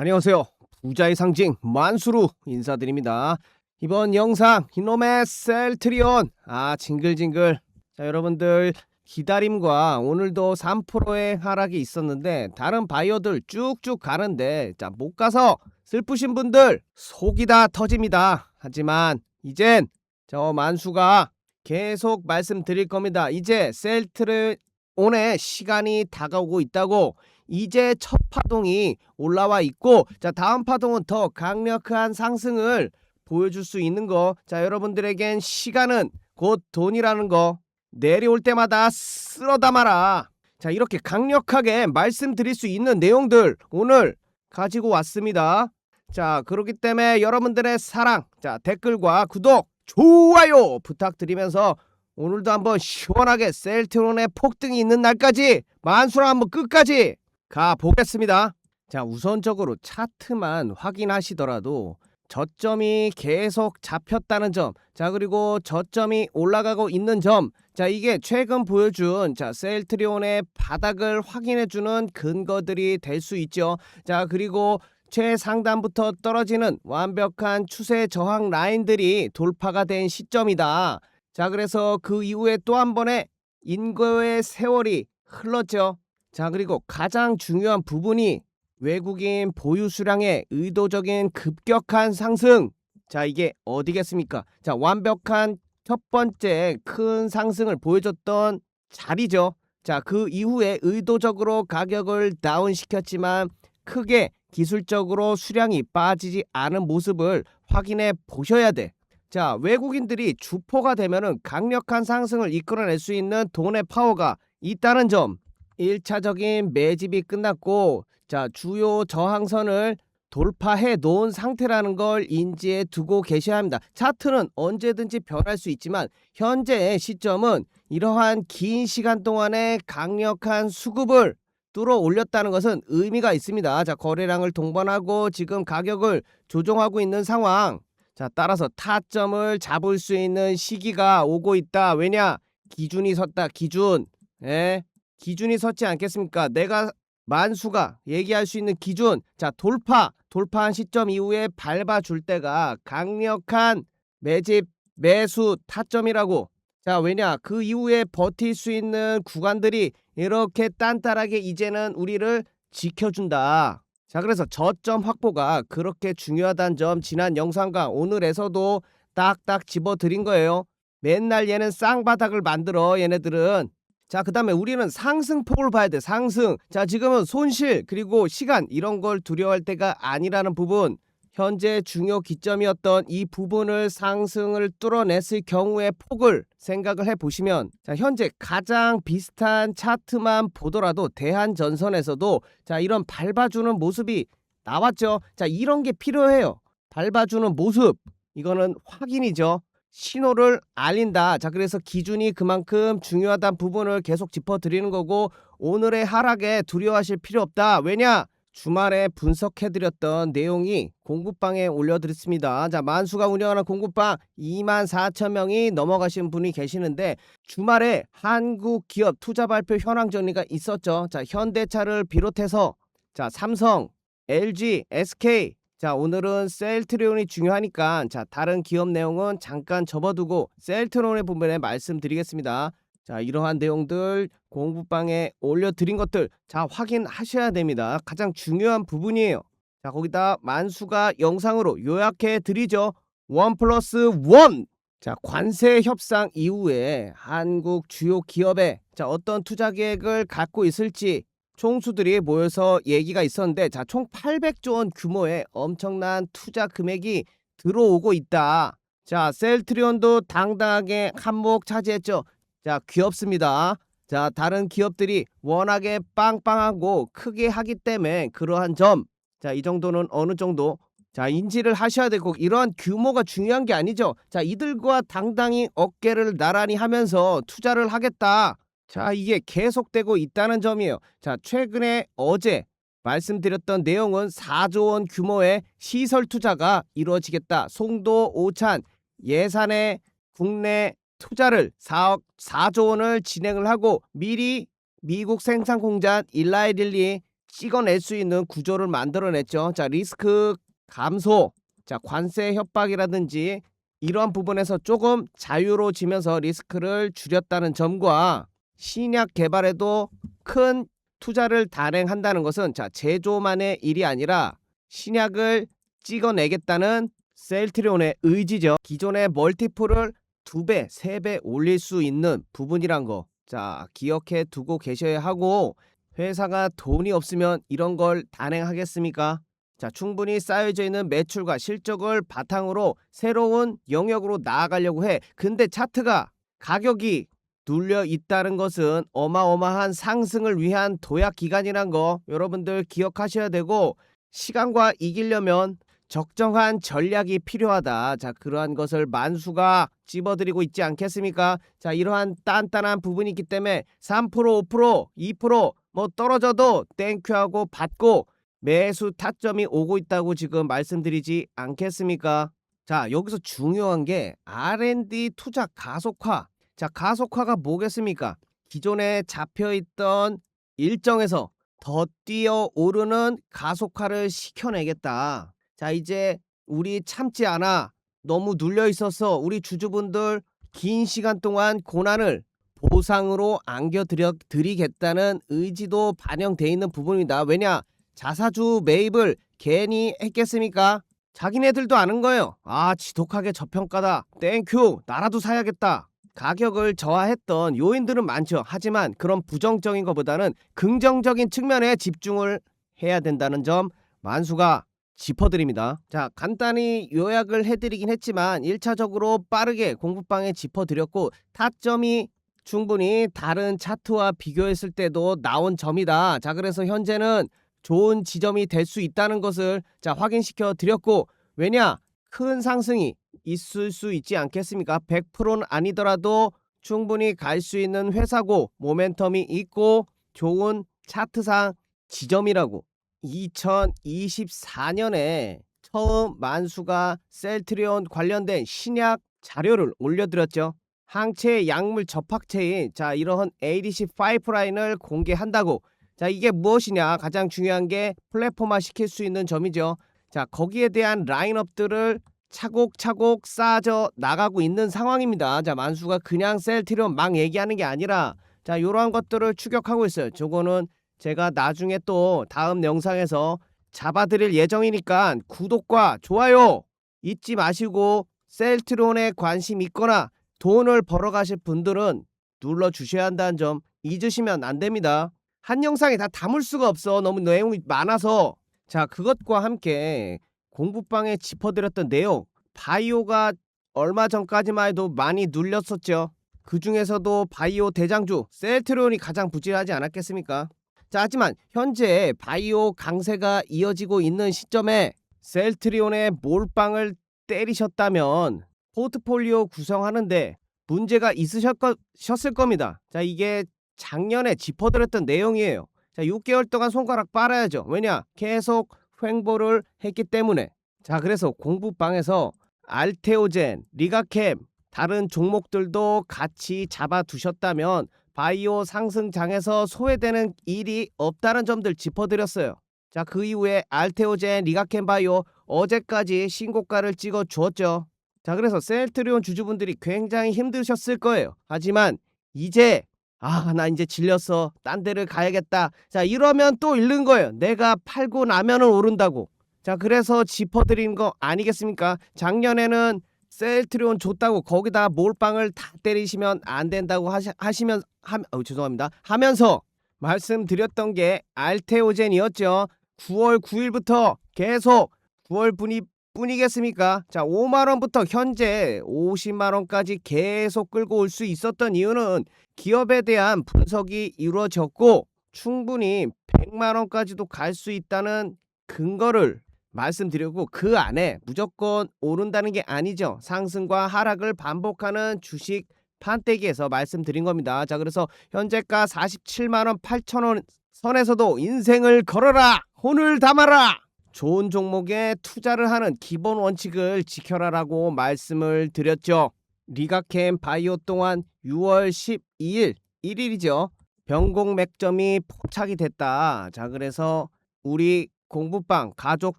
안녕하세요. 부자의 상징 만수루 인사드립니다. 이번 영상 이놈의 셀트리온 아 징글징글 자 여러분들 기다림과 오늘도 3%의 하락이 있었는데 다른 바이오들 쭉쭉 가는데 자 못 가서 슬프신 분들 속이 다 터집니다. 하지만 이젠 저 만수가 계속 말씀드릴 겁니다. 이제 셀트리 온의 시간이 다가오고 있다고 이제 첫 파동이 올라와 있고 자 다음 파동은 더 강력한 상승을 보여줄 수 있는 거. 자 여러분들에겐 시간은 곧 돈이라는 거 내려올 때마다 쓸어 담아라. 자 이렇게 강력하게 말씀드릴 수 있는 내용들 오늘 가지고 왔습니다. 자 그렇기 때문에 여러분들의 사랑, 자 댓글과 구독, 좋아요 부탁드리면서 오늘도 한번 시원하게 셀트론의 폭등이 있는 날까지 만수라 한번 끝까지 가 보겠습니다. 자, 우선적으로 차트만 확인하시더라도 저점이 계속 잡혔다는 점, 자, 그리고 저점이 올라가고 있는 점, 자, 이게 최근 보여준 자, 셀트리온의 바닥을 확인해주는 근거들이 될 수 있죠. 자, 그리고 최상단부터 떨어지는 완벽한 추세 저항 라인들이 돌파가 된 시점이다. 자, 그래서 그 이후에 또 한 번의 인거의 세월이 흘렀죠. 자, 그리고 가장 중요한 부분이 외국인 보유 수량의 의도적인 급격한 상승. 자, 이게 어디겠습니까? 자, 완벽한 첫 번째 큰 상승을 보여줬던 자리죠. 자, 그 이후에 의도적으로 가격을 다운시켰지만 크게 기술적으로 수량이 빠지지 않은 모습을 확인해 보셔야 돼. 자, 외국인들이 주포가 되면은 강력한 상승을 이끌어낼 수 있는 돈의 파워가 있다는 점. 1차적인 매집이 끝났고 자 주요 저항선을 돌파해 놓은 상태라는 걸 인지해 두고 계셔야 합니다. 차트는 언제든지 변할 수 있지만 현재의 시점은 이러한 긴 시간 동안의 강력한 수급을 뚫어 올렸다는 것은 의미가 있습니다. 자 거래량을 동반하고 지금 가격을 조정하고 있는 상황. 자 따라서 타점을 잡을 수 있는 시기가 오고 있다. 왜냐 기준이 섰다. 기준. 예. 기준이 섰지 않겠습니까? 내가 만수가 얘기할 수 있는 기준 자 돌파 돌파한 시점 이후에 밟아줄 때가 강력한 매집 매수 타점이라고 자 왜냐 그 이후에 버틸 수 있는 구간들이 이렇게 단단하게 이제는 우리를 지켜준다 자 그래서 저점 확보가 그렇게 중요하다는 점 지난 영상과 오늘에서도 딱딱 집어드린 거예요 맨날 얘는 쌍바닥을 만들어 얘네들은 자, 그 다음에 우리는 상승폭을 봐야 돼. 상승. 자, 지금은 손실, 그리고 시간, 이런 걸 두려워할 때가 아니라는 부분. 현재 중요 기점이었던 이 부분을 상승을 뚫어냈을 경우의 폭을 생각을 해 보시면 자 현재 가장 비슷한 차트만 보더라도 대한전선에서도 자 이런 밟아주는 모습이 나왔죠 자 이런 게 필요해요 밟아주는 모습 이거는 확인이죠 신호를 알린다. 자, 그래서 기준이 그만큼 중요하다는 부분을 계속 짚어드리는 거고 오늘의 하락에 두려워하실 필요 없다. 왜냐? 주말에 분석해드렸던 내용이 공구방에 올려드렸습니다. 자, 만수가 운영하는 공구방 2만 4천 명이 넘어가신 분이 계시는데 주말에 한국 기업 투자 발표 현황 정리가 있었죠. 자, 현대차를 비롯해서 자, 삼성, LG, SK, 자 오늘은 셀트리온이 중요하니까 자 다른 기업 내용은 잠깐 접어두고 셀트리온의 부분에 말씀드리겠습니다. 자 이러한 내용들 공부방에 올려드린 것들 자 확인하셔야 됩니다. 가장 중요한 부분이에요. 자 거기다 만수가 영상으로 요약해 드리죠. 원 플러스 원. 자 관세 협상 이후에 한국 주요 기업에 자 어떤 투자 계획을 갖고 있을지 총수들이 모여서 얘기가 있었는데 자 총 800조 원 규모의 엄청난 투자 금액이 들어오고 있다. 자 셀트리온도 당당하게 한몫 차지했죠. 자 귀엽습니다. 자 다른 기업들이 워낙에 빵빵하고 크게 하기 때문에 그러한 점. 자 이 정도는 어느 정도 자 인지를 하셔야 되고 이러한 규모가 중요한 게 아니죠. 자 이들과 당당히 어깨를 나란히 하면서 투자를 하겠다. 자, 이게 계속되고 있다는 점이에요. 자, 최근에 어제 말씀드렸던 내용은 4조 원 규모의 시설 투자가 이루어지겠다. 송도 오찬 예산의 국내 투자를 4억 4조 원을 진행을 하고 미리 미국 생산 공장 일라이릴리 찍어낼 수 있는 구조를 만들어냈죠. 자, 리스크 감소, 자, 관세 협박이라든지 이러한 부분에서 조금 자유로워지면서 리스크를 줄였다는 점과 신약 개발에도 큰 투자를 단행한다는 것은 자, 제조만의 일이 아니라 신약을 찍어내겠다는 셀트리온의 의지죠. 기존의 멀티플을 두 배, 세 배 올릴 수 있는 부분이란 거. 자, 기억해 두고 계셔야 하고 회사가 돈이 없으면 이런 걸 단행하겠습니까? 자, 충분히 쌓여져 있는 매출과 실적을 바탕으로 새로운 영역으로 나아가려고 해. 근데 차트가 가격이 눌려 있다는 것은 어마어마한 상승을 위한 도약 기간이란 거 여러분들 기억하셔야 되고 시간과 이기려면 적정한 전략이 필요하다. 자, 그러한 것을 만수가 찝어드리고 있지 않겠습니까? 자, 이러한 단단한 부분이 있기 때문에 3%, 5%, 2%뭐 떨어져도 땡큐하고 받고 매수 타점이 오고 있다고 지금 말씀드리지 않겠습니까? 자, 여기서 중요한 게 R&D 투자 가속화. 자, 가속화가 뭐겠습니까? 기존에 잡혀 있던 일정에서 더 뛰어 오르는 가속화를 시켜내겠다. 자, 이제 우리 참지 않아. 너무 눌려 있어서 우리 주주분들 긴 시간 동안 고난을 보상으로 안겨드려 드리겠다는 의지도 반영돼 있는 부분입니다. 왜냐? 자사주 매입을 괜히 했겠습니까? 자기네들도 아는 거예요. 아, 지독하게 저평가다. 땡큐. 나라도 사야겠다. 가격을 저하했던 요인들은 많죠. 하지만 그런 부정적인 것보다는 긍정적인 측면에 집중을 해야 된다는 점 만수가 짚어드립니다. 자, 간단히 요약을 해드리긴 했지만 1차적으로 빠르게 공부방에 짚어드렸고 타점이 충분히 다른 차트와 비교했을 때도 나온 점이다. 자, 그래서 현재는 좋은 지점이 될 수 있다는 것을 자 확인시켜 드렸고 왜냐 큰 상승이 있을 수 있지 않겠습니까? 100%는 아니더라도 충분히 갈 수 있는 회사고 모멘텀이 있고 좋은 차트상 지점이라고 2024년에 처음 만수가 셀트리온 관련된 신약 자료를 올려드렸죠. 항체 약물 접합체인 자 이러한 ADC 파이프라인을 공개한다고 자 이게 무엇이냐 가장 중요한 게 플랫폼화 시킬 수 있는 점이죠. 자 거기에 대한 라인업들을 차곡차곡 쌓아져 나가고 있는 상황입니다. 자 만수가 그냥 셀트리온 막 얘기하는 게 아니라 자 이러한 것들을 추격하고 있어요. 저거는 제가 나중에 또 다음 영상에서 잡아드릴 예정이니까 구독과 좋아요 잊지 마시고 셀트론에 관심 있거나 돈을 벌어 가실 분들은 눌러 주셔야 한다는 점 잊으시면 안 됩니다. 한 영상에 다 담을 수가 없어. 너무 내용이 많아서. 자, 그것과 함께 공부방에 짚어드렸던 내용. 바이오가 얼마 전까지만 해도 많이 눌렸었죠. 그 중에서도 바이오 대장주 셀트론이 가장 부진하지 않았겠습니까? 자, 하지만 현재 바이오 강세가 이어지고 있는 시점에 셀트리온의 몰빵을 때리셨다면 포트폴리오 구성하는데 문제가 있으셨을 겁니다. 자, 이게 작년에 짚어드렸던 내용이에요. 자, 6개월 동안 손가락 빨아야죠. 왜냐? 계속 횡보를 했기 때문에. 자, 그래서 공부방에서 알테오젠, 리가캠, 다른 종목들도 같이 잡아두셨다면 바이오 상승장에서 소외되는 일이 없다는 점들 짚어드렸어요. 자, 그 이후에 알테오젠, 리가켄 바이오 어제까지 신고가를 찍어 주었죠. 자, 그래서 셀트리온 주주분들이 굉장히 힘드셨을 거예요. 하지만 이제 아, 나 이제 질렸어. 딴 데를 가야겠다. 자, 이러면 또 잃는 거예요. 내가 팔고 나면은 오른다고. 자, 그래서 짚어드린 거 아니겠습니까? 작년에는 셀트리온 줬다고 거기다 몰빵을 다 때리시면 안 된다고 하시, 하시면 하, 어, 죄송합니다. 하면서 말씀드렸던 게 알테오젠이었죠. 9월 9일부터 계속 9월 분이 뿐이겠습니까? 자, 5만 원부터 현재 50만 원까지 계속 끌고 올 수 있었던 이유는 기업에 대한 분석이 이루어졌고 충분히 100만 원까지도 갈 수 있다는 근거를 말씀드리고 그 안에 무조건 오른다는 게 아니죠. 상승과 하락을 반복하는 주식 판때기에서 말씀드린 겁니다. 자, 그래서 현재가 47만 원 8천 원 선에서도 인생을 걸어라. 혼을 담아라. 좋은 종목에 투자를 하는 기본 원칙을 지켜라라고 말씀을 드렸죠. 리가캠 바이오 동안 6월 12일 1일이죠. 변곡 맥점이 포착이 됐다. 자, 그래서 우리 공부방 가족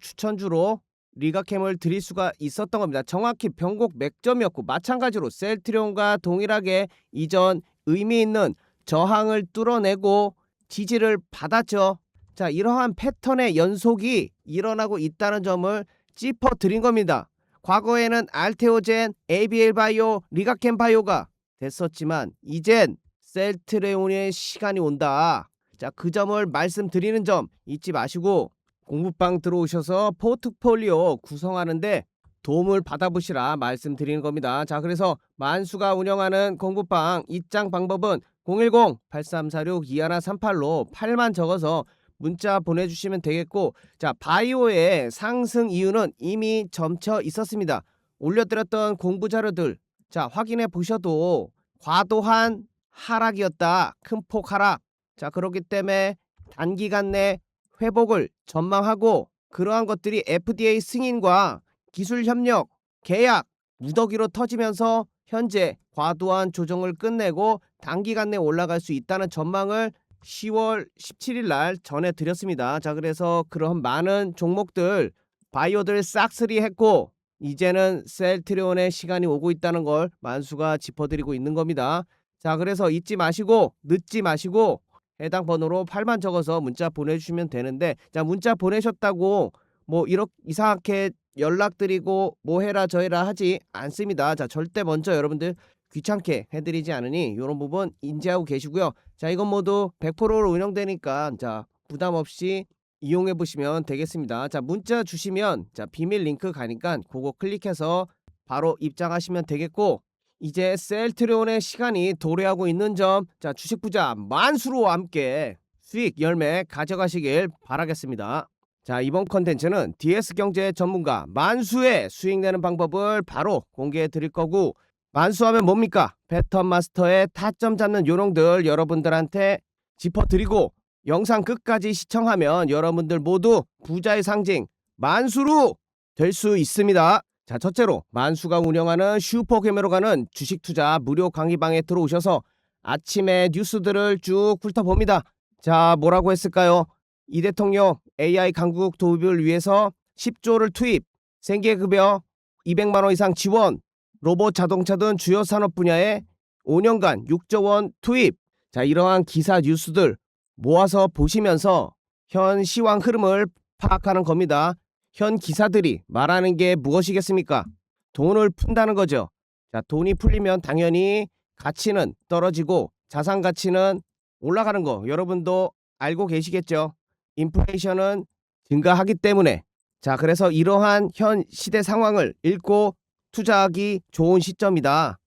추천주로 리가캠을 드릴 수가 있었던 겁니다. 정확히 변곡 맥점이었고 마찬가지로 셀트리온과 동일하게 이전 의미 있는 저항을 뚫어내고 지지를 받았죠. 자, 이러한 패턴의 연속이 일어나고 있다는 점을 짚어 드린 겁니다. 과거에는 알테오젠, ABL 바이오, 리가캠 바이오가 됐었지만 이젠 셀트레온의 시간이 온다. 자, 그 점을 말씀드리는 점 잊지 마시고 공부방 들어오셔서 포트폴리오 구성하는데 도움을 받아보시라 말씀드리는 겁니다. 자, 그래서 만수가 운영하는 공부방 입장 방법은 010-8346-2138로 8만 적어서 문자 보내주시면 되겠고 자 바이오의 상승 이유는 이미 점쳐 있었습니다. 올려드렸던 공부 자료들 자 확인해 보셔도 과도한 하락이었다. 큰 폭 하락. 자 그렇기 때문에 단기간 내 회복을 전망하고 그러한 것들이 FDA 승인과 기술 협력, 계약, 무더기로 터지면서 현재 과도한 조정을 끝내고 단기간 내 올라갈 수 있다는 전망을 10월 17일 날 전해 드렸습니다. 자, 그래서 그런 많은 종목들 바이오들 싹쓸이 했고 이제는 셀트리온의 시간이 오고 있다는 걸 만수가 짚어드리고 있는 겁니다. 자, 그래서 잊지 마시고 늦지 마시고 해당 번호로 8만 적어서 문자 보내주시면 되는데 자 문자 보내셨다고 뭐 이렇게 이상하게 연락드리고 뭐 해라 저해라 하지 않습니다. 자 절대 먼저 여러분들 귀찮게 해드리지 않으니 이런 부분 인지하고 계시고요. 자 이건 모두 100%로 운영되니까 자 부담 없이 이용해 보시면 되겠습니다. 자 문자 주시면 자 비밀 링크 가니까 그거 클릭해서 바로 입장하시면 되겠고 이제 셀트리온의 시간이 도래하고 있는 점, 자 주식 부자 만수로와 함께 수익 열매 가져가시길 바라겠습니다. 자 이번 컨텐츠는 DS 경제 전문가 만수의 수익 내는 방법을 바로 공개해 드릴 거고 만수하면 뭡니까? 패턴 마스터의 타점 잡는 요령들 여러분들한테 짚어드리고 영상 끝까지 시청하면 여러분들 모두 부자의 상징 만수로 될 수 있습니다. 자, 첫째로 만수가 운영하는 슈퍼게메로 가는 주식 투자 무료 강의방에 들어오셔서 아침에 뉴스들을 쭉 훑어봅니다. 자, 뭐라고 했을까요? 이 대통령 AI 강국 도입을 위해서 10조를 투입, 생계급여 200만 원 이상 지원, 로봇 자동차 등 주요 산업 분야에 5년간 6조 원 투입. 자, 이러한 기사 뉴스들 모아서 보시면서 현 시황 흐름을 파악하는 겁니다. 현 기사들이 말하는 게 무엇이겠습니까? 돈을 푼다는 거죠. 자, 돈이 풀리면 당연히 가치는 떨어지고 자산 가치는 올라가는 거 여러분도 알고 계시겠죠? 인플레이션은 증가하기 때문에 자, 그래서 이러한 현 시대 상황을 읽고 투자하기 좋은 시점이다.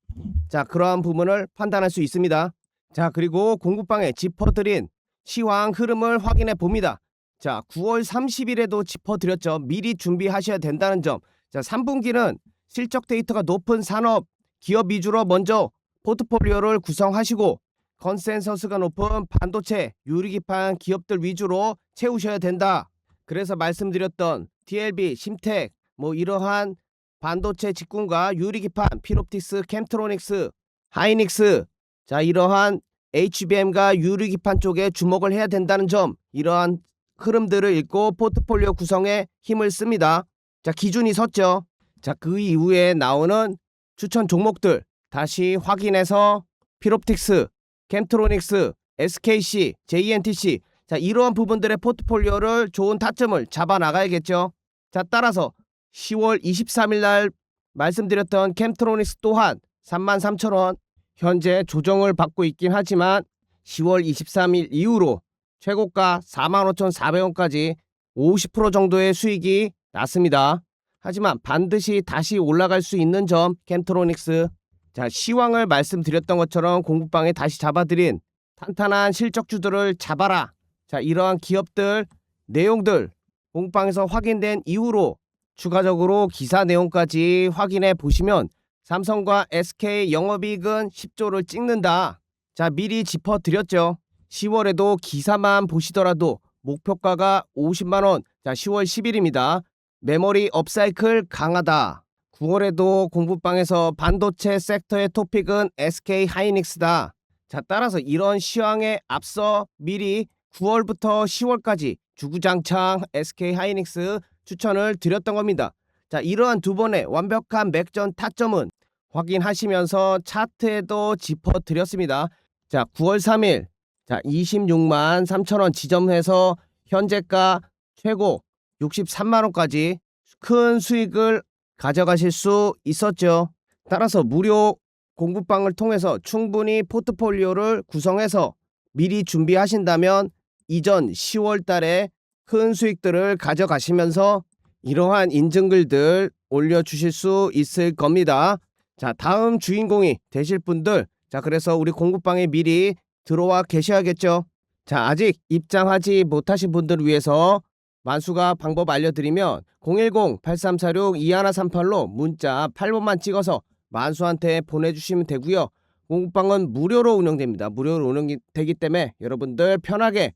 자, 그러한 부분을 판단할 수 있습니다. 자, 그리고 공부방에 짚어드린 시황 흐름을 확인해 봅니다. 자, 9월 30일에도 짚어드렸죠. 미리 준비하셔야 된다는 점. 자, 3분기는 실적 데이터가 높은 산업, 기업 위주로 먼저 포트폴리오를 구성하시고 컨센서스가 높은 반도체, 유리기판 기업들 위주로 채우셔야 된다. 그래서 말씀드렸던 TLB, 심텍, 뭐 이러한 반도체 직군과 유리기판, 피롭틱스, 캠트로닉스, 하이닉스, 자 이러한 HBM과 유리기판 쪽에 주목을 해야 된다는 점, 이러한 흐름들을 읽고 포트폴리오 구성에 힘을 씁니다. 자, 기준이 섰죠. 자, 그 이후에 나오는 추천 종목들 다시 확인해서 피롭틱스, 캠트로닉스, SKC, JNTC 자, 이러한 부분들의 포트폴리오를 좋은 타점을 잡아 나가야겠죠. 자, 따라서 10월 23일 날 말씀드렸던 캠트로닉스 또한 33,000원 현재 조정을 받고 있긴 하지만 10월 23일 이후로 최고가 45,400원까지 50% 정도의 수익이 났습니다. 하지만 반드시 다시 올라갈 수 있는 점 캠트로닉스. 자 시황을 말씀드렸던 것처럼 공부방에 다시 잡아드린 탄탄한 실적주들을 잡아라. 자 이러한 기업들 내용들 공부방에서 확인된 이후로 추가적으로 기사 내용까지 확인해 보시면 삼성과 SK 영업이익은 10조를 찍는다. 자 미리 짚어드렸죠 10월에도 기사만 보시더라도 목표가가 50만원. 자, 10월 10일입니다. 메모리 업사이클 강하다. 9월에도 공부방에서 반도체 섹터의 토픽은 SK 하이닉스다. 자, 따라서 이런 시황에 앞서 미리 9월부터 10월까지 주구장창 SK 하이닉스 추천을 드렸던 겁니다. 자, 이러한 두 번의 완벽한 맥전 타점은 확인하시면서 차트에도 짚어 드렸습니다. 자, 9월 3일 자, 26만 3천 원 지점에서 현재가 최고 63만 원까지 큰 수익을 가져가실 수 있었죠. 따라서 무료 공부방을 통해서 충분히 포트폴리오를 구성해서 미리 준비하신다면 이전 10월 달에 큰 수익들을 가져가시면서 이러한 인증글들 올려주실 수 있을 겁니다. 자, 다음 주인공이 되실 분들, 자, 그래서 우리 공부방에 미리 들어와 계셔야겠죠. 자, 아직 입장하지 못하신 분들을 위해서 만수가 방법 알려드리면 010-8346-2138로 문자 8번만 찍어서 만수한테 보내주시면 되고요. 공부방은 무료로 운영됩니다. 무료로 운영되기 때문에 여러분들 편하게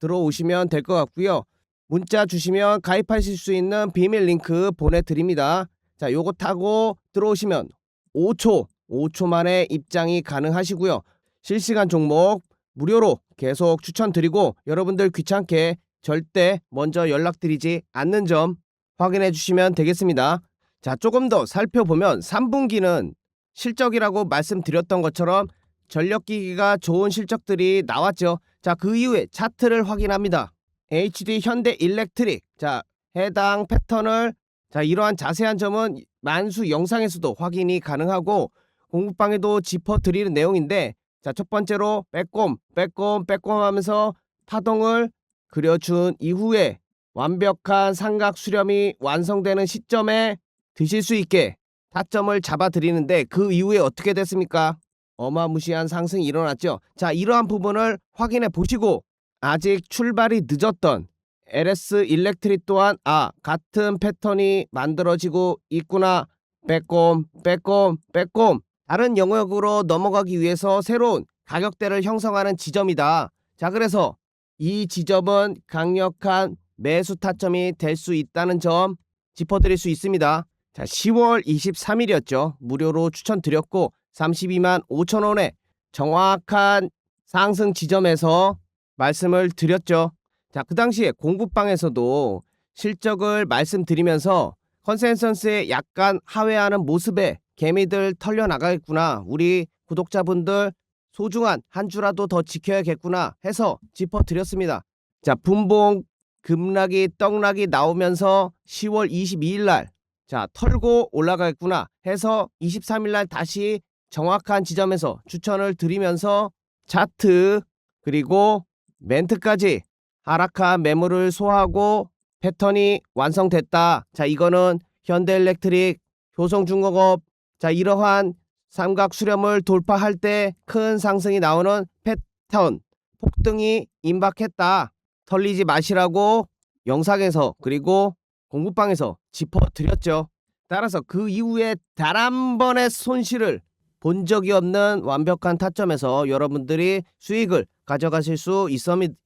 들어오시면 될 것 같고요. 문자 주시면 가입하실 수 있는 비밀 링크 보내드립니다. 자, 요거 타고 들어오시면 5초, 5초 만에 입장이 가능하시고요. 실시간 종목 무료로 계속 추천드리고 여러분들 귀찮게 절대 먼저 연락드리지 않는 점 확인해 주시면 되겠습니다. 자, 조금 더 살펴보면 3분기는 실적이라고 말씀드렸던 것처럼 전력기기가 좋은 실적들이 나왔죠. 자, 그 이후에 차트를 확인합니다. HD 현대 일렉트릭. 자, 해당 패턴을 자, 이러한 자세한 점은 만수 영상에서도 확인이 가능하고 공부방에도 짚어 드리는 내용인데 자, 첫 번째로 빼꼼, 빼꼼, 빼꼼 하면서 파동을 그려준 이후에 완벽한 삼각 수렴이 완성되는 시점에 드실 수 있게 타점을 잡아 드리는데 그 이후에 어떻게 됐습니까? 어마무시한 상승이 일어났죠. 자, 이러한 부분을 확인해 보시고 아직 출발이 늦었던 LS 일렉트릭 또한 아, 같은 패턴이 만들어지고 있구나. 빼꼼, 빼꼼, 빼꼼. 다른 영역으로 넘어가기 위해서 새로운 가격대를 형성하는 지점이다. 자, 그래서 이 지점은 강력한 매수 타점이 될 수 있다는 점 짚어드릴 수 있습니다. 자, 10월 23일이었죠. 무료로 추천드렸고 32만 5천 원에 정확한 상승 지점에서 말씀을 드렸죠. 자, 그 당시에 공부방에서도 실적을 말씀드리면서 컨센서스에 약간 하회하는 모습에 개미들 털려 나가겠구나. 우리 구독자분들 소중한 한 주라도 더 지켜야겠구나 해서 짚어드렸습니다. 자, 분봉 급락이 떡락이 나오면서 10월 22일 날 자, 털고 올라가겠구나 해서 23일 날 다시 정확한 지점에서 추천을 드리면서 차트 그리고 멘트까지 하락한 매물을 소화하고 패턴이 완성됐다. 자, 이거는 현대일렉트릭, 효성중공업 자, 이러한 삼각 수렴을 돌파할 때 큰 상승이 나오는 패턴 폭등이 임박했다. 털리지 마시라고 영상에서 그리고 공부방에서 짚어드렸죠. 따라서 그 이후에 단 한 번의 손실을 본 적이 없는 완벽한 타점에서 여러분들이 수익을 가져가실 수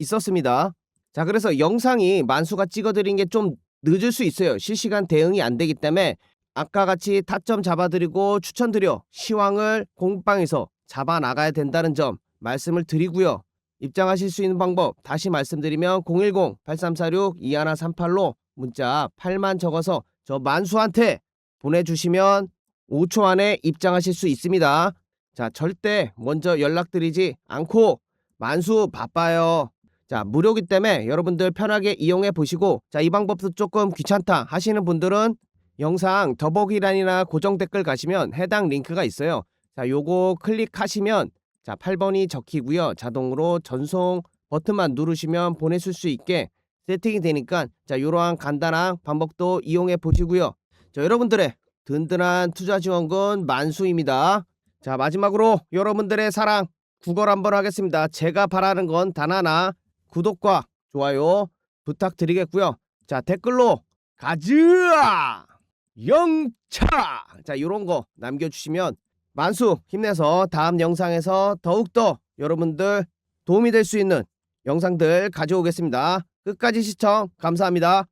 있었습니다. 자, 그래서 영상이 만수가 찍어드린 게 좀 늦을 수 있어요. 실시간 대응이 안 되기 때문에 아까 같이 타점 잡아드리고 추천드려 시황을 공방에서 잡아 나가야 된다는 점 말씀을 드리고요. 입장하실 수 있는 방법 다시 말씀드리면 010-8346-2138로 문자 8만 적어서 저 만수한테 보내주시면 5초 안에 입장하실 수 있습니다. 자, 절대 먼저 연락드리지 않고 만수 바빠요. 자, 무료기 때문에 여러분들 편하게 이용해 보시고 자, 이 방법도 조금 귀찮다 하시는 분들은 영상 더보기란이나 고정 댓글 가시면 해당 링크가 있어요. 자, 요거 클릭하시면 자, 8번이 적히고요. 자동으로 전송 버튼만 누르시면 보내실 수 있게 세팅이 되니까 자, 요러한 간단한 방법도 이용해 보시고요. 자, 여러분들의 든든한 투자 지원금 만수입니다. 자, 마지막으로 여러분들의 사랑 구걸 한번 하겠습니다. 제가 바라는 건 단 하나 구독과 좋아요 부탁드리겠고요. 자, 댓글로 가즈아 영차 자, 요런 거 남겨 주시면 만수 힘내서 다음 영상에서 더욱더 여러분들 도움이 될 수 있는 영상들 가져오겠습니다. 끝까지 시청 감사합니다.